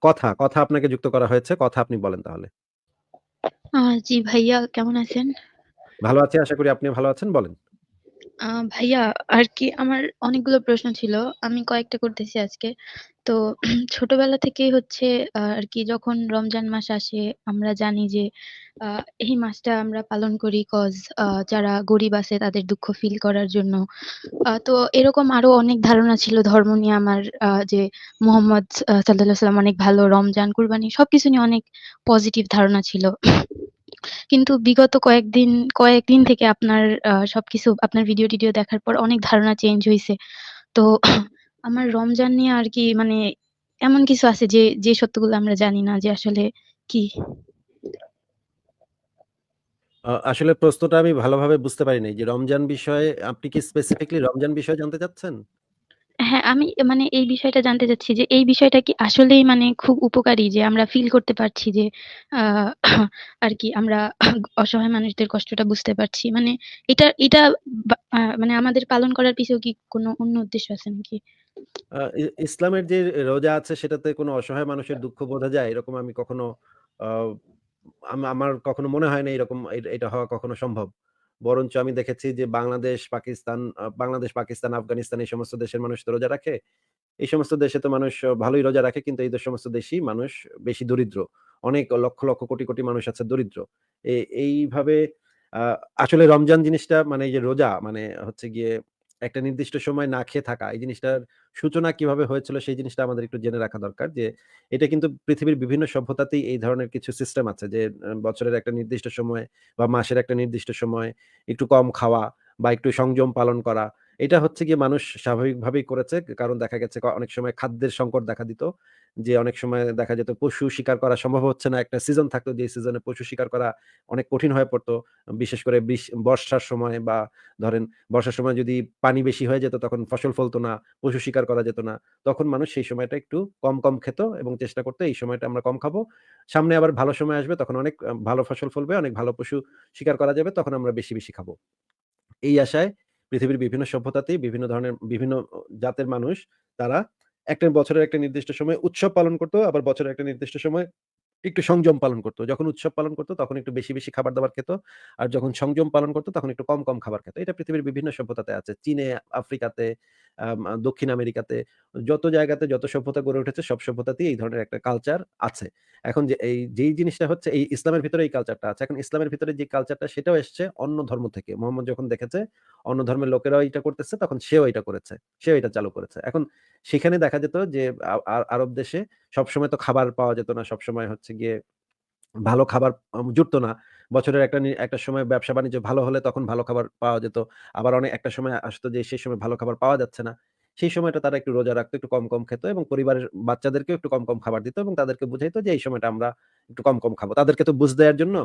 কথা, কথা আপনাকে যুক্ত করা হয়েছে। কথা আপনি বলেন তাহলে। জি ভাইয়া কেমন আছেন? ভালো আছি। আশা করি আপনি ভালো আছেন। বলেন। ভাইয়া আরকি আমার অনেকগুলো প্রশ্ন ছিল। আমি কয়েকটা করতেছি আজকে। তো ছোটবেলা থেকেই হচ্ছে আর কি যখন রমজান মাস আসে আমরা জানি যে এই মাসটা আমরা পালন করি কজ যারা গরিব আছে তাদের দুঃখ ফিল করার জন্য। তো এরকম আরও অনেক ধারণা ছিল ধর্ম নিয়ে আমার যে মোহাম্মদ আ সাল্লাল্লাহু সাল্লাম অনেক ভালো, রমজান, কুরবানি সবকিছু নিয়ে অনেক পজিটিভ ধারণা ছিল। কিন্তু বিগত কয়েকদিন কয়েকদিন থেকে আপনার সবকিছু আপনার ভিডিও-টিডিও দেখার পর অনেক ধারণা চেঞ্জ হয়েছে তো আমার রমজান নিয়ে আর কি মানে এমন কিছু আছে যে, যে সত্যগুলো আমরা জানি না যে আসলে কি? আসলে প্রশ্নটা আমি ভালোভাবে বুঝতে পারি নাই যে রমজান বিষয়ে আপনি কি স্পেসিফিকলি রমজান বিষয়ে জানতে চাচ্ছেন? হ্যাঁ, আমি মানে এই বিষয়টা জানতে চাচ্ছি যে এই বিষয়টা কি আসলেই মানে খুব উপকারী যে আমরা ফিল করতে পারছি যে আর কি আমরা অসহায় মানুষদের কষ্টটা বুঝতে পারছি। মানে এটা এটা মানে আমাদের পালন করার পিছেও কি কোনো অন্য উদ্দেশ্য আছে নাকি? ইসলামের যে রোজা আছে সেটাতে কোনো অসহায় মানুষের দুঃখ বোঝা যায় এরকম আমি কখনো আমার কখনো মনে হয় না এরকম এটা হওয়া কখনো সম্ভব। বরঞ্চ আমি দেখেছি যে বাংলাদেশ, পাকিস্তান বাংলাদেশ, পাকিস্তান, আফগানিস্তান এই সমস্ত দেশের মানুষ তো রোজা রাখে। এই সমস্ত দেশে তো মানুষ ভালোই রোজা রাখে কিন্তু এই সমস্ত দেশই মানুষ বেশি দরিদ্র। অনেক লক্ষ, লক্ষ কোটি, কোটি মানুষ আছে দরিদ্র। এইভাবে আসলে রমজান জিনিসটা মানে এই যে রোজা মানে হচ্ছে গিয়ে একটা নির্দিষ্ট সময় না খেয়ে থাকা। এই জিনিসটার সূচনা কীভাবে হয়েছিল সেই জিনিসটা আমাদের একটু জেনে রাখা দরকার যে, এটা কিন্তু পৃথিবীর বিভিন্ন সভ্যতাতেই এই ধরনের কিছু সিস্টেম আছে যে বছরের একটা নির্দিষ্ট সময় বা মাসের একটা নির্দিষ্ট সময় একটু কম খাওয়া বা একটু সংযম পালন করা। এটা হচ্ছে গিয়ে মানুষ স্বাভাবিকভাবেই করেছে। কারণ দেখা গেছে অনেক সময় খাদ্যের সংকট দেখা দিত। যে অনেক সময় দেখা যেত পশু শিকার করা সম্ভব হচ্ছে না। একটা সিজন থাকতো যে সিজনে পশু শিকার করা অনেক কঠিন হয়ে পড়তো। বিশেষ করে বর্ষার সময় বা ধরেন বর্ষার সময় যদি পানি বেশি হয়ে যেত তখন ফসল ফলতো না, পশু শিকার করা যেত না। তখন মানুষ সেই সময়টা একটু কম, কম খেত এবং চেষ্টা করত এই সময়টা আমরা কম খাব। সামনে আবার ভালো সময় আসবে তখন অনেক ভালো ফসল ফলবে, অনেক ভালো পশু শিকার করা যাবে তখন আমরা বেশি, বেশি খাব। এই আশায় পৃথিবীর বিভিন্ন সভ্যতাতেই বিভিন্ন ধরনের বিভিন্ন জাতের মানুষ, তারা একটা বছরের একটা নির্দিষ্ট সময় উৎসব পালন করতো, আবার বছরের একটা নির্দিষ্ট সময় একটু সংযম পালন করতো যখন উৎসব পালন করতো তখন একটু বেশি, বেশি খাবার-দাবার খেত। আর যখন সংযম পালন করতো তখন একটু কম, কম খাবার খেত। এটা পৃথিবীর বিভিন্ন সভ্যতাতে আছে। চীনে, আফ্রিকাতে, দক্ষিণ আমেরিকাতে যত জায়গাতে যত সভ্যতা গড়ে উঠেছে সব সভ্যতাতেই এই ধরনের একটা কালচার আছে। এখন যে এই যেই জিনিসটা হচ্ছে এই ইসলামের ভিতরে এই কালচারটা আছে। এখন ইসলামের ভিতরে যে কালচারটা সেটাও এসছে অন্য ধর্ম থেকে। মোহাম্মদ যখন দেখেছে অন্য ধর্মের লোকেরাও এটা করতেছে তখন সেও এটা করেছে। সেও এটা চালু করেছে। এখন সেখানে দেখা যেত যে আরব দেশে সবসময় তো খাবার পাওয়া যেত না। সবসময় হচ্ছে গিয়ে ভালো খাবার জুটতো না। বছরের একটা একটা সময় ব্যবসা-বাণিজ্য ভালো হলে তখন ভালো খাবার পাওয়া যেত। আবার অনেক একটা সময় আসতো যে সেই সময় ভালো খাবার পাওয়া যাচ্ছে না। সেই সময়টা তারা একটু রোজা রাখতো, একটু কম, কম খেত এবং পরিবারের বাচ্চাদেরকেও একটু কম, কম খাবার দিত এবং তাদেরকে বুঝাইতো যে এই সময়টা আমরা একটু কম, কম খাব। তাদেরকে তো বুঝ দেওয়ার জন্য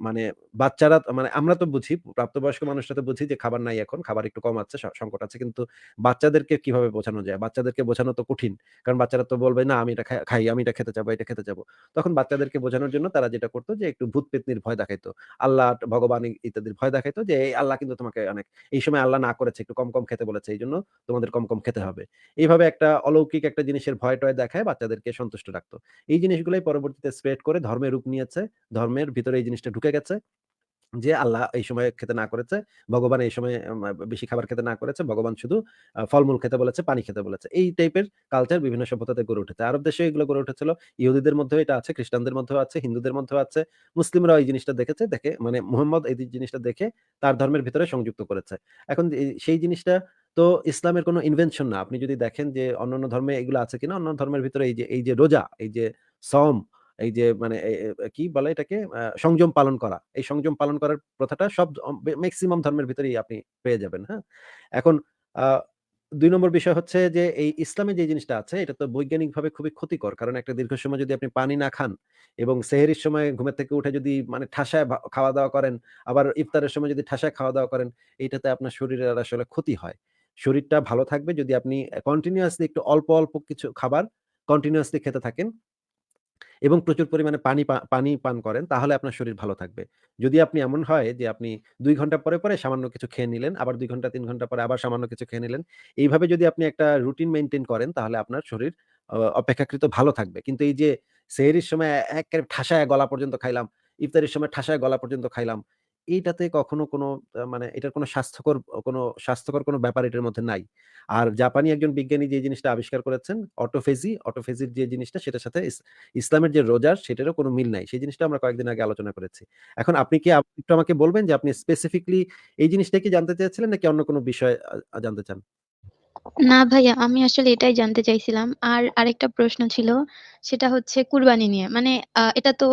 মানে বাচ্চারা মানে আমরা তো বুঝি, প্রাপ্তবয়স্ক মানুষরা তো বুঝি যে খাবার নাই এখন, খাবার একটু কম আছে, সংকট আছে। কিন্তু বাচ্চাদেরকে কীভাবে বোঝানো যায়? বাচ্চাদেরকে বোঝানো তো কঠিন। কারণ বাচ্চারা তো বলবে, "না আমি এটা খাই, আমি এটা খেতে চাবো, এটা খেতে চাবো।" তখন বাচ্চাদেরকে বোঝানোর জন্য তারা যেটা করত যে একটু ভূত-পেত্নীর ভয় দেখাইতো। আল্লাহ, ভগবান ইত্যাদির ভয় দেখাইতো যে, "এই আল্লাহ কিন্তু তোমাকে অনেক এই সময় আল্লাহ না করেছে, একটু কম, কম খেতে বলেছে। এই জন্য তোমাদের কম, কম খেতে হবে।" এইভাবে একটা অলৌকিক একটা জিনিসের ভয়-টয় দেখায় বাচ্চাদেরকে সন্তুষ্ট রাখতো এই জিনিসগুলোই পরবর্তীতে স্প্রেড করে ধর্মের রূপ নিয়েছে। ধর্মের ভিতরে এই জিনিসটা ঢুকে গেছে। যে আল্লাহ এই সময়ে খেতে না করেছে। ভগবান এই সময়ে বেশি খাবার খেতে না করেছে। ভগবান শুধু ফলমূল খেতে বলেছে, পানি খেতে বলেছে। এই টাইপের কালচার বিভিন্ন সভ্যতাতে গড়ে উঠেছে। আরব দেশেও এগুলো গড়ে উঠেছিল। ইহুদিদের মধ্যেও এটা আছে, খ্রিস্টানদের মধ্যেও আছে, হিন্দুদের মধ্যেও আছে। মুসলিমরাও এই জিনিসটা দেখেছে। দেখে মানে মুহাম্মদ এই জিনিসটা দেখে তার ধর্মের ভিতরে সংযুক্ত করেছে। এখন সেই জিনিসটা তো ইসলামের কোনো ইনভেনশন না। আপনি যদি দেখেন যে অন্যান্য ধর্মে এগুলো আছে কিনা? অন্য ধর্মের ভিতরে এই যে এই যে রোজা, এই যে সওম এই যে মানে কি বলে এটাকে? সংযম পালন করা। এই সংযম পালন করার প্রথাটা সব ম্যাক্সিমাম ধর্মের ভিতরেই আপনি পেয়ে যাবেন, হ্যাঁ? এখন ২ নম্বর বিষয় হচ্ছে যে এই ইসলামে যে জিনিসটা আছে এটা তো বৈজ্ঞানিকভাবে খুবই ক্ষতিকর। কারণ একটা দীর্ঘ সময় যদি আপনি পানি না খান এবং সেহেরির সময় ঘুমের থেকে উঠে যদি মানে ঠাসায় ভা খাওয়া-দাওয়া করেন, আবার ইফতারের সময় যদি ঠাসায় খাওয়া-দাওয়া করেন, এইটাতে আপনার শরীরের আসলে ক্ষতি হয়। শরীরটা ভালো থাকবে যদি আপনি কন্টিনিউয়াসলি একটু অল্প, অল্প কিছু খাবার কন্টিনিউয়াসলি খেতে থাকেন। এবং প্রচুর পরিমাণে পানি পানি পান করেন তাহলে আপনার শরীর ভালো থাকবে। যদি আপনি এমন হয় যে আপনি দুই ঘণ্টা পরে, পরে সামান্য কিছু খেয়ে নিলেন, আবার দুই ঘণ্টা তিন ঘণ্টা পরে আবার সামান্য কিছু খেয়ে নিলেন। এইভাবে যদি আপনি একটা রুটিন মেনটেন করেন তাহলে আপনার শরীর অপেক্ষাকৃত ভালো থাকবে। কিন্তু এই যে সেহরির সময় এক ঠাসায় গলা পর্যন্ত খাইলাম, ইফতারির সময় ঠাসায় গলা পর্যন্ত খাইলাম। এইটাতে কখনো কোনো মানে এটার কোনো স্বাস্থ্যকর কোনো স্বাস্থ্যকর কোনো ব্যাপার এটার মধ্যে নাই। আর জাপানি একজন বিজ্ঞানী যে জিনিসটা আবিষ্কার করেছেন অটোফেজি, অটোফেজির যে জিনিসটা সেটার সাথে ইসলামের যে রোজার সেটারও কোনো মিল নাই। সেই জিনিসটা আমরা কয়েকদিন আগে আলোচনা করেছি। এখন আপনি কি একটু আমাকে বলবেন যে আপনি স্পেসিফিকলি এই জিনিসটা কি জানতে চেয়েছিলেন নাকি অন্য কোনো বিষয় জানতে চান? না ভাইয়া, আমি আসলে এটাই জানতে চাইছিলাম। আর আরেকটা প্রশ্ন ছিল, সেটা হচ্ছে কুরবানি নিয়ে। মানে এটা তো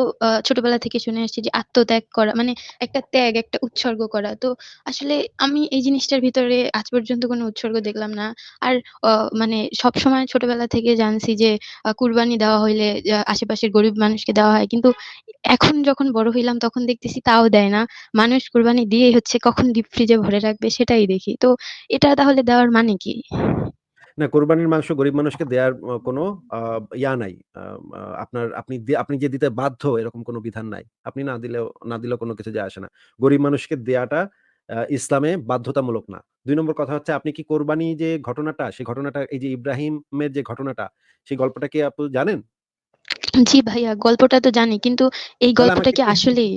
ছোটবেলা থেকে শুনে আসছি যে আত্মত্যাগ করা মানে একটা ত্যাগ, একটা উৎসর্গ করা। তো আসলে আমি এই জিনিসটার ভিতরে আজ পর্যন্ত কোনো উৎসর্গ দেখলাম না। আর মানে সবসময় ছোটবেলা থেকে জানছি যে কুরবানি দেওয়া হইলে আশেপাশের গরিব মানুষকে দেওয়া হয়। কিন্তু এখন যখন বড় হইলাম তখন দেখতেছি তাও দেয় না। মানুষ কুরবানি দিয়েই হচ্ছে কখন ডিপ ফ্রিজে ভরে রাখবে সেটাই দেখি। তো এটা তাহলে দেওয়ার মানে কি? না, কোরবানির মাংস গরিব মানুষকে দেয়ার অ কোনো ইয়া নাই। আপনার আপনি আপনি যে দিতে বাধ্য এরকম কোনো বিধান নাই। আপনি না দিলেও না দিলেও কোনো কিছু যায় আসে না। গরিব মানুষকে দেয়াটা ইসলামে বাধ্যতামূলক না। দুই নম্বর কথা হচ্ছে আপনি কি কোরবানি যে ঘটনাটা, সেই ঘটনাটা এই যে ইব্রাহিমের যে ঘটনাটা, সেই গল্পটা কি আপনি জানেন? জি ভাইয়া, গল্পটা তো জানি। কিন্তু এই গল্পটা কি আসলেই?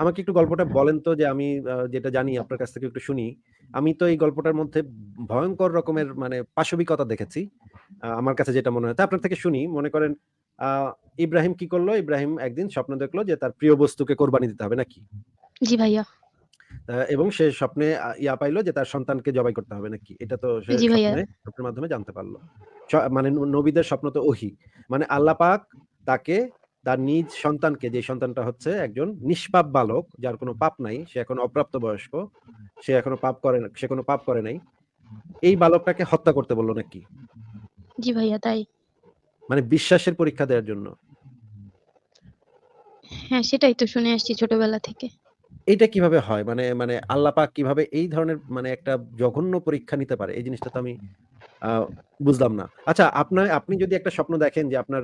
আমাকে একটু গল্পটা বলেন তো যে আমি যেটা জানি আপনার কাছ থেকে একটু শুনি। আমি তো এই গল্পটার মধ্যে ভয়ঙ্কর রকমের মানে পাশবিকতা দেখেছি। আমার কাছে যেটা মনে হয়। তা আপনার থেকে শুনি। মনে করেন ইব্রাহিম কি করল? ইব্রাহিম একদিন স্বপ্ন দেখল যে তার প্রিয় বস্তুকে কোরবানি দিতে হবে নাকি? জি ভাইয়া। এবং সে স্বপ্নে ইয়া পাইলো যে তার সন্তানকে জবাই করতে হবে নাকি? এটা তো সে স্বপ্নে স্বপ্নের মাধ্যমে জানতে পারল মানে নবীদের স্বপ্ন তো ওহী। মানে আল্লাহ পাক তাকে তার নিজ সন্তানকে যে সন্তানটা হচ্ছে একজন নিষ্পাপ বালক, যার কোনো পাপ নাই, সে এখনও অপ্রাপ্তবয়স্ক, সে এখনও পাপ করে না সে কোনো পাপ করে নাই। এই বালকটাকে হত্যা করতে বলল নাকি? জি ভাইয়া, তাই। মানে বিশ্বাসের পরীক্ষা দেওয়ার জন্য। হ্যাঁ, সেটাই তো শুনে আসছি ছোটবেলা থেকে। এইটা কীভাবে হয়? মানে মানে আল্লাহ পাক কীভাবে এই ধরনের মানে একটা জঘন্য পরীক্ষা নিতে পারে? এই জিনিসটা তো আমি বুঝলাম না। আচ্ছা আপনার আপনি যদি একটা স্বপ্ন দেখেন যে আপনার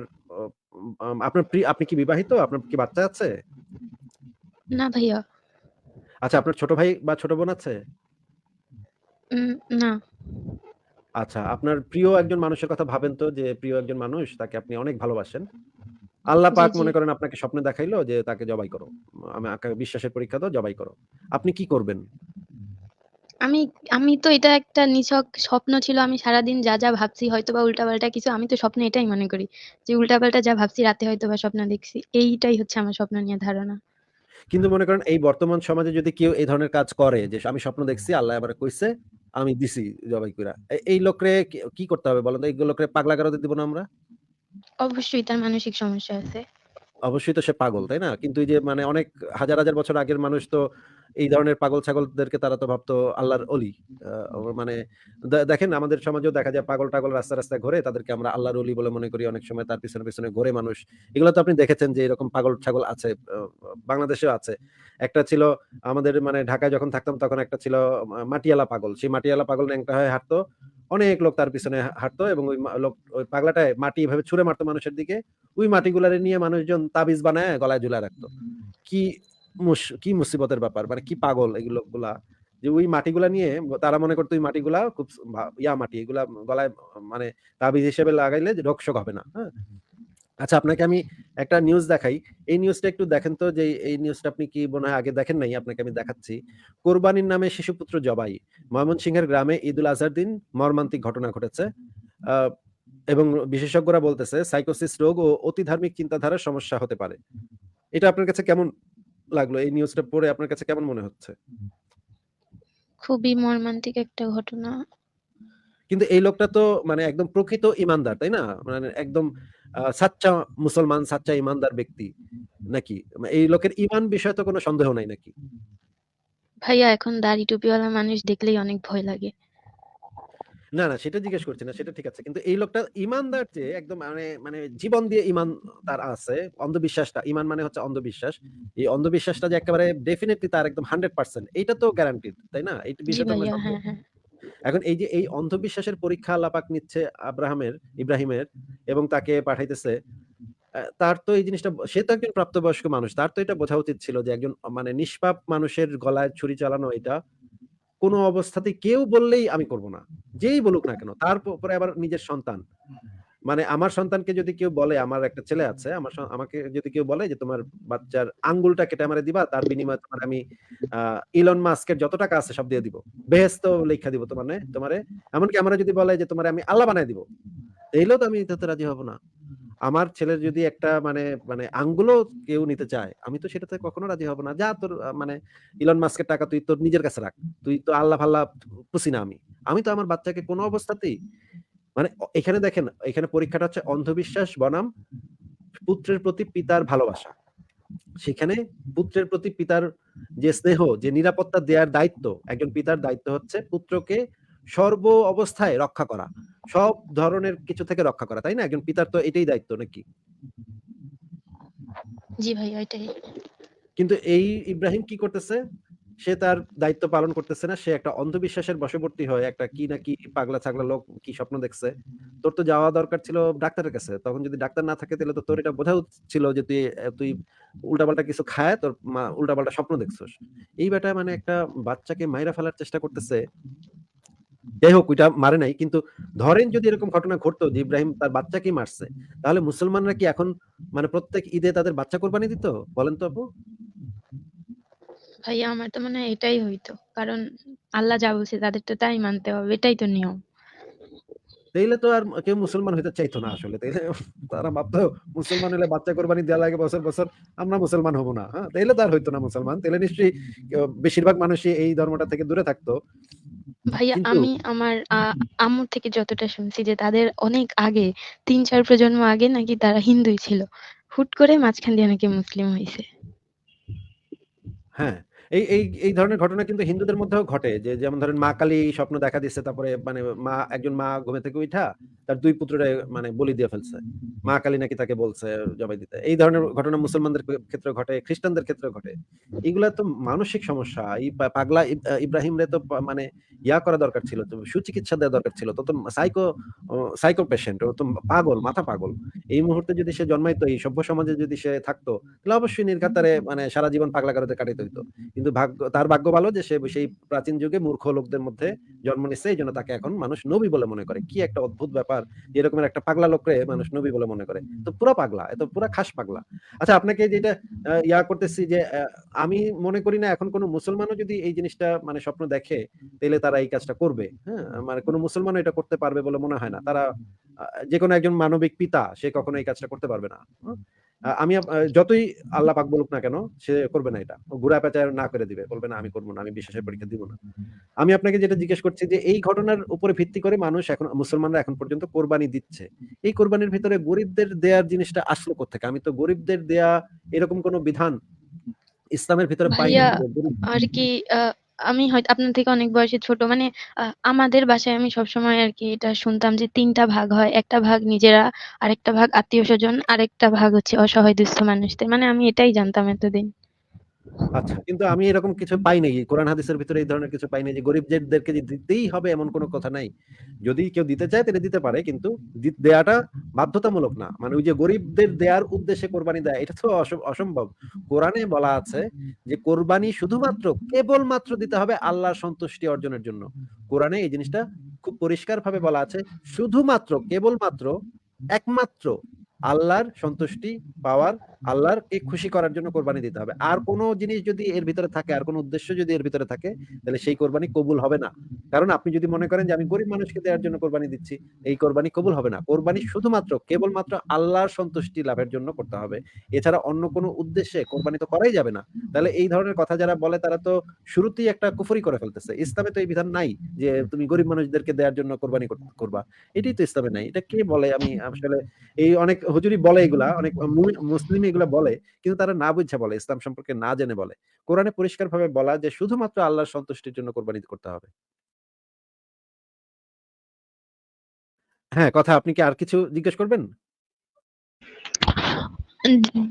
আপনার আপনি কি বিবাহিত? আপনার কি বাচ্চা আছে? না ভাইয়া। আচ্ছা আপনার ছোট ভাই বা ছোট বোন আছে? না। আচ্ছা, আপনার প্রিয় একজন মানুষের কথা ভাবেন তো যে প্রিয় একজন মানুষ তাকে আপনি অনেক ভালোবাসেন। আল্লাহ পাক মনে করেন আপনাকে স্বপ্নে দেখাইলো যে তাকে জবাই করো। আমাকে বিশ্বাসের পরীক্ষা দাও, জবাই করো। আপনি কি করবেন? আমি আমি তো এটা একটা নিছক স্বপ্ন ছিল। আমি সারাদিন যা, যা ভাবছি হয়তোবা উল্টাপাল্টা কিছু আমি তো স্বপ্নে এটাই মনে করি। যে উল্টাপাল্টা যা ভাবছি রাতে হয়তো বা স্বপ্ন দেখছি। এইটাই হচ্ছে আমার স্বপ্ন নিয়ে ধারণা। কিন্তু মনে করেন এই বর্তমান সমাজে যদি কেউ এই ধরনের কাজ করে যে আমি স্বপ্ন দেখছি আল্লাহ আমারে কইছে, আমি দিছি জবাই কইরা। এই লোকরে কি কি করতে হবে বলেন তো? এই লোকরে পাগলা গারদে দিব না আমরা? অবশ্যই তার মানসিক সমস্যা আছে। অবশ্যই তো সে পাগল, তাই না? কিন্তু এই যে মানে অনেক হাজার, হাজার বছর আগের মানুষ তো এই ধরনের পাগল-ছাগলদেরকে তারা তো ভাবতো আল্লাহর অলি। মানে দেখেন আমাদের সমাজেও দেখা যায় পাগল-টাগল রাস্তা রাস্তায় ঘোরে তাদেরকে আমরা আল্লাহর অলি বলে মনে করি। অনেক সময় তার পিছনে, পিছনে ঘোরে মানুষ। এগুলো তো আপনি দেখেছেন যে এরকম পাগল-ছাগল আছে। আ বাংলাদেশেও আছে। একটা ছিল আমাদের মানে ঢাকায় যখন থাকতাম তখন একটা ছিল মাটিয়ালা পাগল। সেই মাটিয়ালা পাগল ন্যাংটা হয়ে হাঁটতো। অনেক লোক তার পিছনে হাঁটতো এবং ওই লোক ওই পাগলাটায় মাটি এভাবে ছুঁড়ে মারতো মানুষের দিকে। ওই মাটিগুলারে নিয়ে মানুষজন তাবিজ বানায় গলায় ঝুলায় রাখতো। কি কি মুসিবতের ব্যাপার? মানে কি পাগল এগুলো গুলা? যে ওই মাটিগুলা নিয়ে তারা মনে করতো ওই মাটিগুলা খুব ইয়া মাটি এগুলা গলায় মানে তাবিজ হিসেবে লাগাইলে রোগশোক হবে না। হ্যাঁ? আচ্ছা আপনাকে আমি একটা নিউজ দেখাই। এই নিউজটা একটু দেখেন তো যে এই নিউজটা আপনি কি মনে হয় আগে দেখেন নাই? আপনাকে আমি দেখাচ্ছি। কোরবানির নামে শিশুপুত্র জবাই। ময়মনসিংহের গ্রামে ঈদুল আজহার দিন মর্মান্তিক ঘটনা ঘটেছে। এবং বিশেষজ্ঞরা বলতেছে সাইকোসিস রোগ ও অতি ধার্মিক চিন্তাধারার সমস্যা হতে পারে। এটা আপনার কাছে কেমন লাগল? এই নিউজটা পড়ে আপনার কাছে কেমন মনে হচ্ছে? খুবই মর্মান্তিক একটা ঘটনা। কিন্তু এই লোকটা তো মানে একদম প্রকৃত ইমানদার তাই না? মানে একদম সাচ্চা মুসলমান, সাচ্চা ঈমানদার ব্যক্তি নাকি? এই লোকের ঈমান বিষয়ে তো কোনো সন্দেহ নাই নাকি? ভাইয়া এখন দাড়ি টুপিওয়ালা মানুষ দেখলেই অনেক ভয় লাগে। না, না সেটা জিজ্ঞেস করছি না। সেটা ঠিক আছে। কিন্তু এই লোকটা ঈমানদার যে একদম মানে মানে জীবন দিয়ে ঈমান তার আছে। অন্ধবিশ্বাসটা ঈমান মানে হচ্ছে অন্ধবিশ্বাস। এই অন্ধবিশ্বাসটা যে একেবারে ডেফিনিটলি তার একদম 100% এইটা তো গ্যারান্টিড, তাই না? এই জি বিষয়ে তো আমরা ভাইয়া, সন্দেহ হ্যাঁ, হ্যাঁ। এখন এই যে এই অন্ধবিশ্বাসের পরীক্ষা আল্লাহ পাক নিচ্ছে আব্রাহামের, ইব্রাহিমের এবং তাকে পাঠাইতেছে। তার তো এই জিনিসটা সে তো একজন প্রাপ্তবয়স্ক মানুষ। তার তো এটা বোঝা উচিত ছিল যে একজন মানে নিষ্পাপ মানুষের গলায় ছুরি চালানো এটা কোনো অবস্থাতেই কেউ বললেই আমি করব না। যেই বলুক না কেন। তার প, পরে আবার নিজের সন্তান। মানে আমার সন্তানকে যদি কেউ বলে, আমার একটা ছেলে আছে। আমার আমাকে যদি কেউ বলে যে, তোমার বাচ্চার আঙ্গুলটা কেটে আমারে দিবা, তার বিনিময়ে তোমার আমি ইলন মাস্কের যত টাকা আছে সব দিয়ে দিব। বেহেশত লিখা দিব তোমারে তোমারে। এমনকি আমরা যদি বলে যে, তোমার আমি আল্লাহ বানায় দিব। এইলেও তো আমি রাজি হব না। আমার ছেলের যদি একটা মানে মানে আঙ্গুলও কেউ নিতে চায়, আমি তো সেটাতে কখনো রাজি হব না। যা তোর মানে ইলন মাস্কের টাকা তুই তোর নিজের কাছে রাখ। তুই তো আল্লাহ-ফাল্লাহ পুছি না আমি। আমি তো আমার বাচ্চাকে কোনো অবস্থাতেই মানে এখানে দেখেন এখানে পরীক্ষাটা হচ্ছে অন্ধবিশ্বাস বনাম পুত্রের প্রতি পিতার ভালোবাসা। সেখানে পুত্রের প্রতি পিতার যে স্নেহ, যে নিরাপত্তা দেওয়ার দায়িত্ব, একজন পিতার দায়িত্ব হচ্ছে পুত্রকে সর্ব অবস্থায় রক্ষা করা। সব ধরনের কিছু থেকে রক্ষা করা। তাই না? একজন পিতার তো এটাই দায়িত্ব নাকি? জি ভাইয়া এটাই। কিন্তু এই ইব্রাহিম কি করতেছে? সে তার দায়িত্ব পালন করতেছে না। সে একটা অন্ধবিশ্বাসের বশবর্তী হয়ে একটা কি না কি পাগলা-ছাগলা লোক কি স্বপ্ন দেখছে। তোর তো যাওয়া দরকার ছিল ডাক্তারের কাছে। তখন যদি ডাক্তার না থাকে তাহলে তো তোর এটা বোঝা ছিল যে তুই তুই উল্টাপাল্টা কিছু খায় তোর মা উল্টাপাল্টা স্বপ্ন দেখছস। এই বেটা মানে একটা বাচ্চাকে মাইরা ফেলার চেষ্টা করতেছে। যাই হোক ওইটা মারে নাই। কিন্তু ধরেন যদি এরকম ঘটনা ঘটতো যে ইব্রাহিম তার বাচ্চাকে মারছে। তাহলে মুসলমানরা কি এখন মানে প্রত্যেক ঈদে তাদের বাচ্চা কোরবানি দিত? বলেন তো আপু? ভাইয়া আমার তো মনে হয় এটাই হইতো। কারণ আল্লাহ যা বলছে তাদের তো তাই মানতে হবে। এটাই তো নিয়ম। তাইলে তো আর কেউ মুসলমান হইতে চাইতো না আসলে। তাইলে তারা ভাবতো মুসলমান হলে বাচ্চা কোরবানি দেওয়া লাগে বছর, বছর। আমরা মুসলমান হব না। হ্যাঁ? তাইলে তো আর হইতো না মুসলমান। তাইলে নিশ্চয়ই বেশিরভাগ মানুষই এই ধর্মটা থেকে দূরে থাকতো। ভাইয়া আমি আমার আম্মুর থেকে যতটা শুনছি যে তাদের অনেক আগে ৩-৪ প্রজন্ম আগে নাকি তারা হিন্দুই ছিল। হুট করে মাঝখান দিয়ে নাকি মুসলিম হইছে। হ্যাঁ, এই এই এই ধরনের ঘটনা কিন্তু হিন্দুদের মধ্যেও ঘটে। যে যেমন ধরেন মা কালী স্বপ্ন দেখা দিচ্ছে। তারপরে মানে মা একজন মা ঘুমে থেকে উইঠা তার ২ পুত্ররে মানে বলি দিয়ে ফেলছে। মা কালী নাকি তাকে বলছে জবাই দিতে। এই ধরনের ঘটনা মুসলমানদের ক ক্ষেত্রেও ঘটে, খ্রিস্টানদের ক্ষেত্রেও ঘটে। এগুলা তো মানসিক সমস্যা। এই পাগলা ইব আ ইব্রাহিমরে তো মানে ইয়া করা দরকার ছিল। তো সুচিকিৎসা দেওয়া দরকার ছিল। তো তো সাইকো সাইকো পেশেন্ট ও তো পাগল, মাথা পাগল। এই মুহূর্তে যদি সে জন্মাইতো এই সভ্য সমাজে যদি সে থাকতো, তাহলে অবশ্যই নির্ঘাত-তারে মানে সারা জীবন পাগলা গারদে কাটাইতে হইতো। কিন্তু ভাগ্য তার ভাগ্য ভালো যে সে সেই প্রাচীন যুগে মূর্খ লোকদের মধ্যে জন্ম নিচ্ছে। এইজন্য তাকে এখন মানুষ নবী বলে মনে করে। কি একটা অদ্ভুত ব্যাপার। যে এরকমের একটা পাগলা লোকরে মানুষ নবী বলে মনে করে। তো পুরা পাগলা। এ তো পুরা খাস পাগলা। আচ্ছা আপনাকে যেটা ইয়া করতেছি যে আমি মনে করি না এখন কোন মুসলমানও যদি এই জিনিসটা মানে স্বপ্ন দেখে, তাহলে তারা এই কাজটা করবে। হ্যাঁ? মানে কোনো মুসলমানও এটা করতে পারবে বলে মনে হয় না। তারা আ যেকোনো একজন মানবিক পিতা সে কখনো এই কাজটা করতে পারবে না। আমি যতই আল্লাহ পাক বলুক না কেন, সে করবে না এটা। ঘুরা পেঁচায় না করে দিবে। বলবে না আমি করব না। আমি বিশ্বাসের পরীক্ষা দিব না। আমি আপনাকে যেটা জিজ্ঞেস করছি যে এই ঘটনার উপরে ভিত্তি করে মানুষ এখন মুসলমানরা এখন পর্যন্ত কোরবানি দিচ্ছে। এই কোরবানির ভিতরে গরিবদের দেয়ার জিনিসটা আসলো কোত্থেকে? আমি তো গরিবদের দেয়া এরকম কোন বিধান ইসলামের ভিতরে পাই আর কি আমি হয়তো আপনার থেকে অনেক বয়সে ছোট। মানে আমাদের বাসায় আমি সবসময় আরকি এটা শুনতাম যে তিনটা ভাগ হয়। একটা ভাগ নিজেরা, আরেকটা ভাগ আত্মীয় স্বজন আরেকটা ভাগ হচ্ছে অসহায় দুস্থ মানুষদের। মানে আমি এটাই জানতাম এতদিন। আচ্ছা, কিন্তু আমি এরকম কিছু পাই নাই। কোরআন হাদিসের ভিতরে এই ধরনের কিছু পাই নাই যে দিতেই হবে এমন কোন কথা নাই। যদি কেউ দিতে চায় তাহলে দিতে পারে। কিন্তু দেয়াটা বাধ্যতামূলক না। মানে ওই যে গরিবদের দেয়ার উদ্দেশ্যে কোরবানি দেয়া এটা তো অস অসম্ভব। কোরআনে বলা আছে যে কোরবানি শুধুমাত্র কেবলমাত্র দিতে হবে আল্লাহর সন্তুষ্টি অর্জনের জন্য। কোরআনে এই জিনিসটা খুব পরিষ্কারভাবে বলা আছে। শুধুমাত্র কেবলমাত্র একমাত্র আল্লাহর সন্তুষ্টি পাওয়ার, আল্লাহরকে খুশি করার জন্য কোরবানি দিতে হবে। আর কোন জিনিস যদি এর ভিতরে থাকে, আর কোন উদ্দেশ্য যদি এর ভিতরে থাকে, তাহলে সেই কোরবানি কবুল হবে না। কারণ আপনি যদি মনে করেন যে আমি গরিব মানুষকে দেওয়ার জন্য কোরবানি দিচ্ছি, এই কোরবানি কবুল হবে না। কোরবানি শুধুমাত্র কেবলমাত্র আল্লাহর সন্তুষ্টি লাভের জন্য করতে হবে। এছাড়া অন্য কোনো উদ্দেশ্যে কোরবানি তো করাই যাবে না। তাহলে এই ধরনের কথা যারা বলে তারা তো শুরুতেই একটা কুফরি করে ফেলতেছে। ইসলামে তো এই বিধান নাই যে তুমি গরিব মানুষদেরকে দেয়ার জন্য কোরবানি করবা। এটাই তো ইসলামে নাই। এটা কে বলে আমি আসলে এই অনেক হুজুরি বলে এগুলা, অনেক মুসলিম এগুলা বলে। কিন্তু তারা না বুইঝা বলে, ইসলাম সম্পর্কে না জেনে বলে। কোরআনে পরিষ্কারভাবে বলা যে শুধুমাত্র আল্লাহর সন্তুষ্টির জন্য কোরবানি করতে হবে। হ্যাঁ, কথা আপনি কি আর কিছু জিজ্ঞেস করবেন?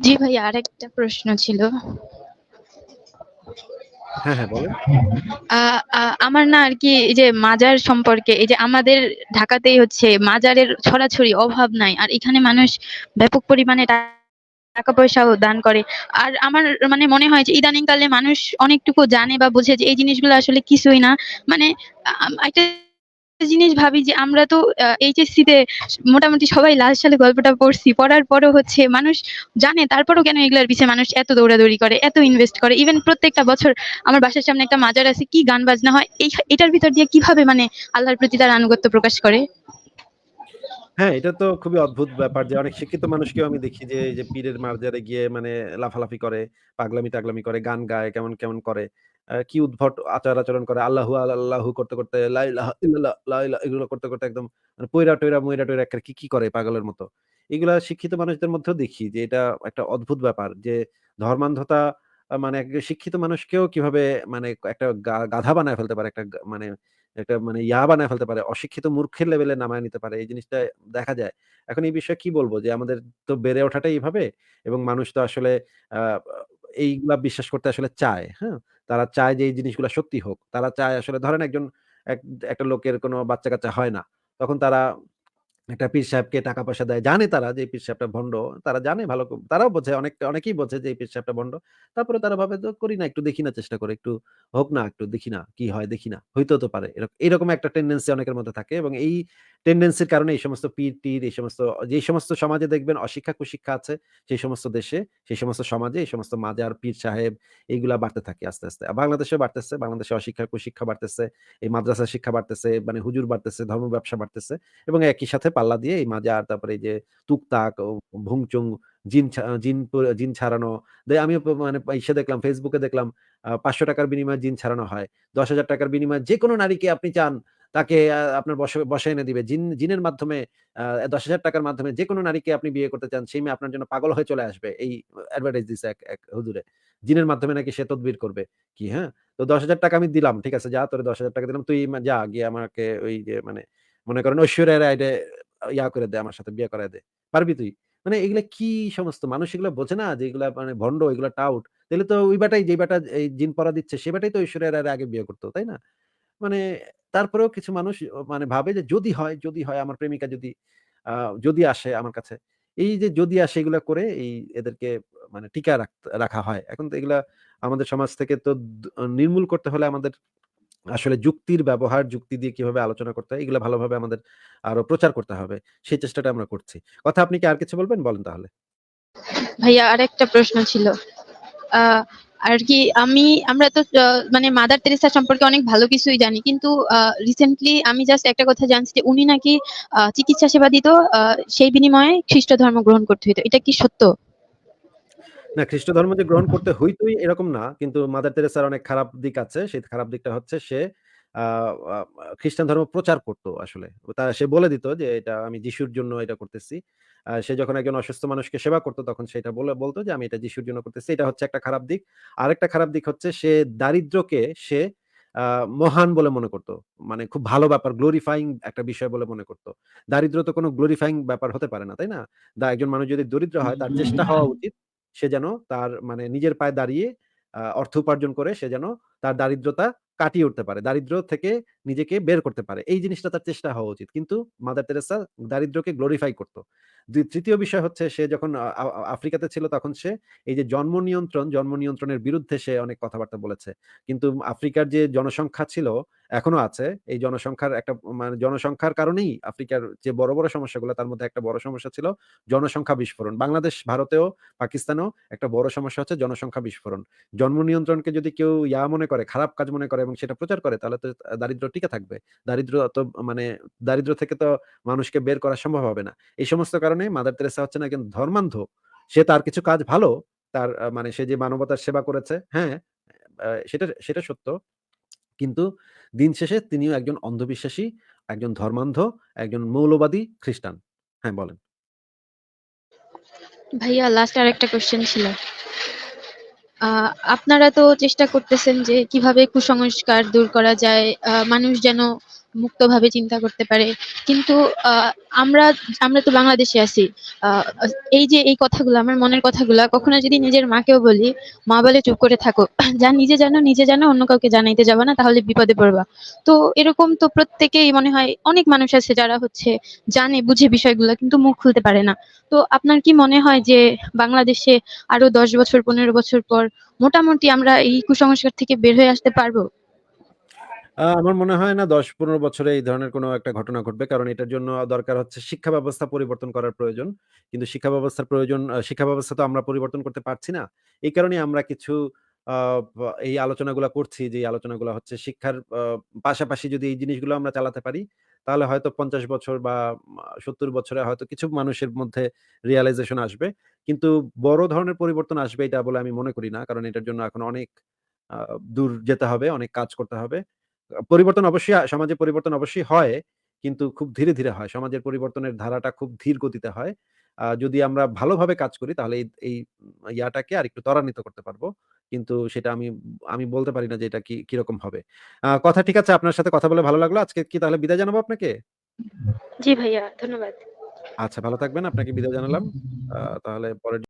জি ভাইয়া আরেকটা প্রশ্ন ছিল। হ্যাঁ, হ্যাঁ আমার না আর কি এই যে মাজার সম্পর্কে এই যে আমাদের ঢাকাতেই হচ্ছে মাজারের ছড়াছড়ি অভাব নাই। আর এখানে মানুষ ব্যাপক পরিমাণে টাকা পয়সাও দান করে। আর আমার মানে মনে হয় যে ইদানিংকালে মানুষ অনেকটুকু জানে বা বোঝে যে এই জিনিসগুলো আসলে কিছুই না। মানে একটা জিনিস ভাবি যে আমরা তো এইচএসসি তে মোটামুটি সবাই লাল সালে গল্পটা পড়ছি পড়ার পরও হচ্ছে মানুষ জানে তারপরও কেন এগুলার পিছে মানুষ এত দৌড়াদৌড়ি করে এত ইনভেস্ট করে? ইভেন প্রত্যেকটা বছর আমার বাসার সামনে একটা মাজার আছে কি গান বাজনা হয়? এই এটার ভিতর দিয়ে কীভাবে মানে আল্লাহর প্রতি তার আনুগত্য প্রকাশ করে? হ্যাঁ, এটা তো খুবই অদ্ভুত ব্যাপার যে অনেক শিক্ষিত মানুষকেও আমি দেখি যে, যে পীরের মাজারে গিয়ে মানে লাফালাফি করে, পাগলামি-টাগলামি করে, গান গায়, কেমন, কেমন করে। কি উদ্ভট আচার-আচরণ করে। আল্লাহু আল্লাহু করতে, করতে এগুলো করতে, করতে একদম মানে পইড়া-টইরা, মইরা-টইরা এক্কারে কি, কি করে পাগলের মতো। এগুলা শিক্ষিত মানুষদের মধ্যেও দেখি যে এটা একটা অদ্ভুত ব্যাপার যে ধর্মান্ধতা মানে শিক্ষিত মানুষকেও কীভাবে মানে একটা গাধা বানায় ফেলতে পারে, একটা মানে একটা মানে ইয়া বানায় ফেলতে পারে, অশিক্ষিত মূর্খের লেভেলে নামায় নিতে পারে। এই জিনিসটা দেখা যায়। এখন এই বিষয়ে কি বলব যে আমাদের তো বেড়ে ওঠাটাই এইভাবে এবং মানুষ তো আসলে এইগুলা বিশ্বাস করতে আসলে চায়, হ্যাঁ? তারা চায় যে এই জিনিসগুলা সত্যি হোক। তারা চায় আসলে ধরেন একজন একটা লোকের কোনো বাচ্চা-কাচ্চা হয় না। তখন তারা একটা পীর সাহেবকে টাকা পয়সা দেয়। জানে তারা যে পীর সাহেবটা ভন্ড। তারা জানে ভালো তারাও বোঝে অনেকটা অনেকেই বোঝে যে পীর সাহেবটা ভন্ড। তারপরে তারা ভাবে তো করি না, একটু দেখি না চেষ্টা করে। একটু হোক না, একটু দেখি না, কি হয় দেখি না। হইতেও তো পারে। এরক এরকম একটা টেনডেন্সি অনেকের মধ্যে থাকে এবং এই টেনডেন্সির কারণে এই সমস্ত পীর-টির এই সমস্ত যেই সমস্ত সমাজে দেখবেন অশিক্ষা-কুশিক্ষা আছে, সেই সমস্ত দেশে, সেই সমস্ত সমাজে এই সমস্ত মাজার, পীর সাহেব এইগুলা বাড়তে থাকে আস্তে, আস্তে। আর বাংলাদেশেও বাড়তেছে। বাংলাদেশে অশিক্ষা-কুশিক্ষা বাড়তেছে। এই মাদ্রাসা শিক্ষা বাড়তেছে, মানে হুজুর বাড়তেছে, ধর্ম ব্যবসা বাড়তেছে এবং একই সাথে পাল্লা দিয়ে এই মাজার, তারপরে এই যে তুকতাক, ভুংচুং, জিন জিন জিন ছাড়ানো। দে আমিও মানে ইসে দেখলাম, ফেসবুকে দেখলাম আ ৳৫০০ র বিনিময়ে জিন ছাড়ানো হয়। ৳১০,০০০ র বিনিময়ে যেকোনো নারীকে আপনি চান, তাকে আপনার বশে এনে দিবে। জিন জিনের মাধ্যমে দশ হাজার টাকার মাধ্যমে যেকোনো নারীকে আপনি বিয়ে করতে চান, সেই মেয়ে আপনার জন্য পাগল হয়ে চলে আসবে। এই অ্যাডভার্টাইজ দিছে এক এক হুজুরে। জিনের মাধ্যমে নাকি সে তদবির করবে। কি হ্যাঁ? তো ৳১০,০০০ আমি দিলাম। ঠিক আছে, যা তোর দশ হাজার টাকা দিলাম। তুই যা গিয়ে আমাকে ওই যে মানে মনে করেন ঐশ্বরিয়া রায় ইয়া করে দে, আমার সাথে বিয়ে করায় দে। পারবি তুই? মানে এগুলা কি সমস্ত মানুষ এগুলা বোঝে না যে এগুলা মানে ভন্ড, এগুলা টাউট। তাহলে তো ওই বেটাই যে বেটা এই জিন পরা দিচ্ছে, সে বেটাই তো ঐশ্বরিয়া রায়ের আগে বিয়ে করতো তাই না? মানে তারপরেও কিছু মানুষ মানে ভাবে যে যদি হয়, যদি হয় আমার প্রেমিকা যদি যদি আসে আমার কাছে। এই যে যদি আসে এগুলা করে এই এদেরকে মানে টিকায় রাখ হয়। এখন তো এগুলা আমাদের সমাজ থেকে তো নির্মূল করতে হলে আমাদের আসলে যুক্তির ব্যবহার, যুক্তি দিয়ে কীভাবে আলোচনা করতে হয়, এগুলা ভালোভাবে আমাদের আরও প্রচার করতে হবে। সেই চেষ্টাটা আমরা করছি। কথা আপনি কি আর কিছু বলবেন? বলেন তাহলে। ভাইয়া আরেকটা প্রশ্ন ছিল। আ আরকি আমি আমরা তো মানে মাদার তেরেসা সম্পর্কে অনেক ভালো কিছুই জানি। কিন্তু রিসেন্টলি আমি জাস্ট একটা কথা জানছি যে উনি নাকি চিকিৎসা সেবা দিত, সেই বিনিময়ে খ্রিস্ট ধর্ম গ্রহণ করতে হইতো। এটা কি সত্য? না, খ্রিস্ট ধর্ম যে গ্রহণ করতে হইতই এরকম না। কিন্তু মাদার তেরেসার অনেক খারাপ দিক আছে। সেই খারাপ দিকটা হচ্ছে সে খ্রিস্টান ধর্ম প্রচার করত আসলে। তা সে বলে দিত যে, "এটা আমি যিশুর জন্য এটা করতেছি।" সে যখন একজন অসুস্থ মানুষকে সেবা করতো তখন সেটা বলে বলত যে, "আমি এটা যিশুর জন্য করতেছি।" এটা হচ্ছে একটা খারাপ দিক। আরেকটা খারাপ দিক হচ্ছে সে দারিদ্র্যকে সে মহান বলে মনে করত। মানে খুব ভালো ব্যাপার গ্লোরিফাইং একটা বিষয় বলে মনে করত। দারিদ্র তো কোনো গ্লোরিফাইং ব্যাপার হতে পারে না, তাই না? দা একজন মানুষ যদি দরিদ্র হয় তার চেষ্টা হওয়া উচিত সে যেন তার মানে নিজের পায়ে দাঁড়িয়ে অর্থ উপার্জন করে সে যেন তার দারিদ্রতা কাটিয়ে উঠতে পারে। দারিদ্র থেকে নিজেকে বের করতে পারে। এই জিনিসটা তার চেষ্টা হওয়া উচিত। কিন্তু মাদার তেরেসা দারিদ্রকে গ্লোরিফাই করতো তৃতীয় বিষয় হচ্ছে সে যখন আফ্রিকাতে ছিল তখন সে এই যে জন্ম নিয়ন্ত্রণ, জন্ম নিয়ন্ত্রণের বিরুদ্ধে সে অনেক কথাবার্তা বলেছে। কিন্তু আফ্রিকার যে জনসংখ্যা ছিল, এখনও আছে। এই জনসংখ্যার একটা মানে জনসংখ্যার কারণেই আফ্রিকার যে বড়, বড় সমস্যাগুলো তার মধ্যে একটা বড় সমস্যা ছিল জনসংখ্যা বিস্ফোরণ। বাংলাদেশ, ভারতেও, পাকিস্তানেও একটা বড় সমস্যা হচ্ছে জনসংখ্যা বিস্ফোরণ। জন্ম নিয়ন্ত্রণকে যদি কেউ ইয়া মনে করে, খারাপ কাজ মনে করে এবং সেটা প্রচার করে তাহলে তো দারিদ্র্য টিকে থাকবে। দারিদ্র্য তো মানে দারিদ্র্য থেকে তো মানুষকে বের করা সম্ভব হবে না। এই সমস্ত কারণে মাদার তেরেসা হচ্ছে না কিন্তু ধর্মান্ধ। সে তার কিছু কাজ ভালো। তার মানে সে যে মানবতার সেবা করেছে, হ্যাঁ, সেটা সেটা সত্য। কিন্তু দিন শেষে তিনিও একজন অন্ধবিশ্বাসী, একজন ধর্মান্ধ, একজন মৌলবাদী খ্রিস্টান। হ্যাঁ, বলেন। ভাইয়া লাস্ট আর একটা কোশ্চেন ছিল। আপনারা তো চেষ্টা করতেছেন যে কীভাবে কুসংস্কার দূর করা যায়, মানুষ যেন মুক্তভাবে চিন্তা করতে পারে। কিন্তু আমরা আমরা তো বাংলাদেশে আছি। এই যে এই কথাগুলা আমার মনের কথাগুলা কখনো যদি নিজের মাকেও বলি, মা বলে, "চুপ করে থাকো। যা নিজে জানো, নিজে জানো, অন্য কাউকে জানাইতে যাবা না, তাহলে বিপদে পড়বা।" তো এরকম তো প্রত্যেকেই মনে হয় অনেক মানুষ আছে যারা হচ্ছে জানে, বুঝে বিষয়গুলা কিন্তু মুখ খুলতে পারে না। তো আপনার কি মনে হয় যে বাংলাদেশে আরও ১০ বছর, ১৫ বছর পর মোটামুটি আমরা এই কুসংস্কার থেকে বের হয়ে আসতে পারব? আমার মনে হয় না ১০-১৫ বছরে এই ধরনের কোনো একটা ঘটনা ঘটবে। কারণ এটার জন্য দরকার হচ্ছে শিক্ষা ব্যবস্থা পরিবর্তন করার প্রয়োজন। কিন্তু শিক্ষা ব্যবস্থার প্রয়োজন শিক্ষা ব্যবস্থা তো আমরা পরিবর্তন করতে পারছি না। এই কারণেই আমরা কিছু এই আলোচনাগুলা করছি যে আলোচনাগুলা হচ্ছে শিক্ষার পাশাপাশি যদি এই জিনিসগুলো আমরা চালাতে পারি, তাহলে হয়তো ৫০ বছর বা ৭০ বছরে হয়তো কিছু মানুষের মধ্যে রিয়ালাইজেশন আসবে। কিন্তু বড় ধরনের পরিবর্তন আসবে এটা বলে আমি মনে করি না। কারণ এটার জন্য এখন অনেক দূর যেতে হবে, অনেক কাজ করতে হবে। পরিবর্তন অবশ্যই সমাজে পরিবর্তন অবশ্যই হয়। কিন্তু খুব ধীরে, ধীরে হয়। সমাজের পরিবর্তনের ধারাটা খুব ধীর গতিতে হয়। যদি আমরা ভালোভাবে কাজ করি তাহলে এই ইয়াটাকে আর একটু ত্বরান্বিত করতে পারব। কিন্তু সেটা আমি আমি বলতে পারি না যে এটা কি কীরকম হবে। কথা ঠিক আছে আপনার সাথে কথা বলে ভালো লাগল। আজকে কি তাহলে বিদায় জানাব আপনাকে? জি ভাইয়া, ধন্যবাদ। আচ্ছা ভালো থাকবেন। আপনাকে বিদায় জানালাম। তাহলে পরের